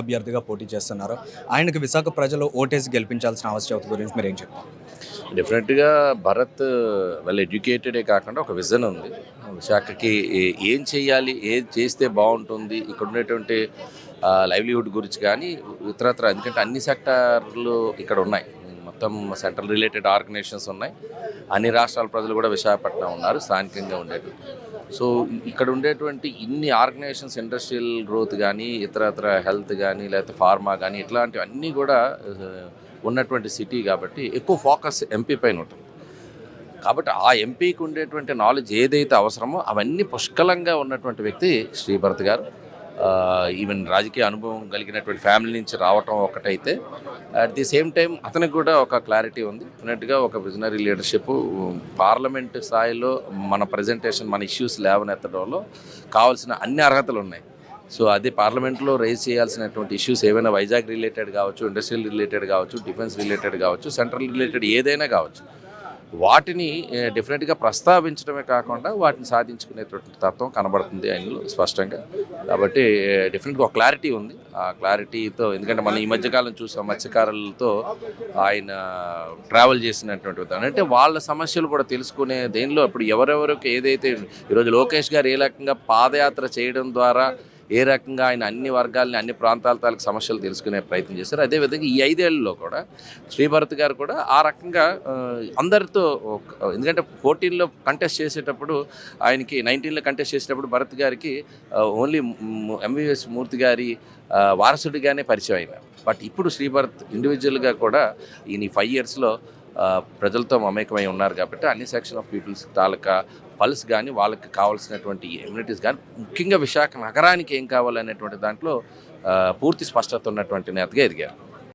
అభ్యర్థిగా పోటీ చేస్తున్నారు. ఆయనకు విశాఖ ప్రజలు ఓటేసి గెలిపించాల్సిన ఆవశ్యకత గురించి మీరు ఏం చెప్తారు డెఫినెట్గా భరత్ వెల్ ఎడ్యుకేటెడే కాకుండా ఒక విజన్ ఉంది. విశాఖకి ఏం చేయాలి ఏం చేస్తే బాగుంటుంది ఇక్కడ ఉండేటువంటి లైవ్లీహుడ్ గురించి కానీ ఇతరత్ర ఎందుకంటే అన్ని సెక్టార్లు ఇక్కడ ఉన్నాయి. మొత్తం సెంట్రల్ రిలేటెడ్ ఆర్గనైజేషన్స్ ఉన్నాయి. అన్ని రాష్ట్రాల ప్రజలు కూడా విశాఖపట్నం ఉన్నారు స్థానికంగా ఉండేవి సో ఇక్కడ ఉండేటువంటి ఇన్ని ఆర్గనైజేషన్స్ ఇండస్ట్రియల్ గ్రోత్ కానీ ఇతరత్ర హెల్త్ కానీ లేకపోతే ఫార్మా కానీ ఇట్లాంటివి అన్నీ కూడా ఉన్నటువంటి సిటీ కాబట్టి ఎక్కువ ఫోకస్ ఎంపీ పైన ఉంటుంది. కాబట్టి ఆ ఎంపీకి ఉండేటువంటి నాలెడ్జ్ ఏదైతే అవసరమో అవన్నీ పుష్కలంగా ఉన్నటువంటి వ్యక్తి శ్రీభరత్ గారు. ఈవెన్ రాజకీయ అనుభవం కలిగినటువంటి ఫ్యామిలీ నుంచి రావటం ఒకటైతే అట్ ది సేమ్ టైం అతనికి కూడా ఒక క్లారిటీ ఉంది. డెఫినెట్గా ఒక విజనరీ లీడర్షిప్ పార్లమెంట్ స్థాయిలో మన ప్రజెంటేషన్ మన ఇష్యూస్ లేవనెత్తడంలో కావాల్సిన అన్ని అర్హతలు ఉన్నాయి. సో అది పార్లమెంట్లో రైజ్ చేయాల్సినటువంటి ఇష్యూస్ ఏవైనా వైజాగ్ రిలేటెడ్ కావచ్చు ఇండస్ట్రియల్ రిలేటెడ్ కావచ్చు డిఫెన్స్ రిలేటెడ్ కావచ్చు సెంట్రల్ రిలేటెడ్ ఏదైనా కావచ్చు. వాటిని డెఫినెట్గా ప్రస్తావించడమే కాకుండా వాటిని సాధించుకునేటువంటి తత్వం కనబడుతుంది. ఆయనలో స్పష్టంగా కాబట్టి డెఫినెట్గా ఒక క్లారిటీ ఉంది. ఆ క్లారిటీతో ఎందుకంటే మనం ఈ మధ్యకాలం చూసాం మత్స్యకారులతో ఆయన ట్రావెల్ చేసినటువంటి విధానం. అంటే వాళ్ళ సమస్యలు కూడా తెలుసుకునే దేనిలో ఇప్పుడు ఎవరెవరికి ఏదైతే ఈరోజు లోకేష్ గారు ఏ రకంగా పాదయాత్ర చేయడం ద్వారా ఏ రకంగా ఆయన అన్ని వర్గాలని అన్ని ప్రాంతాల తాలూకు సమస్యలు తెలుసుకునే ప్రయత్నం చేశారు. అదేవిధంగా ఈ ఐదేళ్ళలో కూడా శ్రీభరత్ గారు కూడా ఆ రకంగా అందరితో ఎందుకంటే ఫోర్టీన్లో కంటెస్ట్ చేసేటప్పుడు ఆయనకి నైన్టీన్లో కంటెస్ట్ చేసేటప్పుడు భరత్ గారికి ఓన్లీ ఎంబీఎస్ మూర్తి గారి వారసుడిగానే పరిచయం అయినారు. బట్ ఇప్పుడు శ్రీభరత్ ఇండివిజువల్గా కూడా ఈయన ఫైవ్ ఇయర్స్లో ప్రజలతో మమేకమై ఉన్నారు కాబట్టి అన్ని సెక్షన్ ఆఫ్ పీపుల్స్ తాలూకా పల్స్ కానీ వాళ్ళకి కావాల్సినటువంటి ఇమ్యూనిటీస్ కానీ ముఖ్యంగా విశాఖ నగరానికి ఏం కావాలనేటువంటి దాంట్లో పూర్తి స్పష్టత ఉన్నటువంటి నేతగా ఎదిగారు.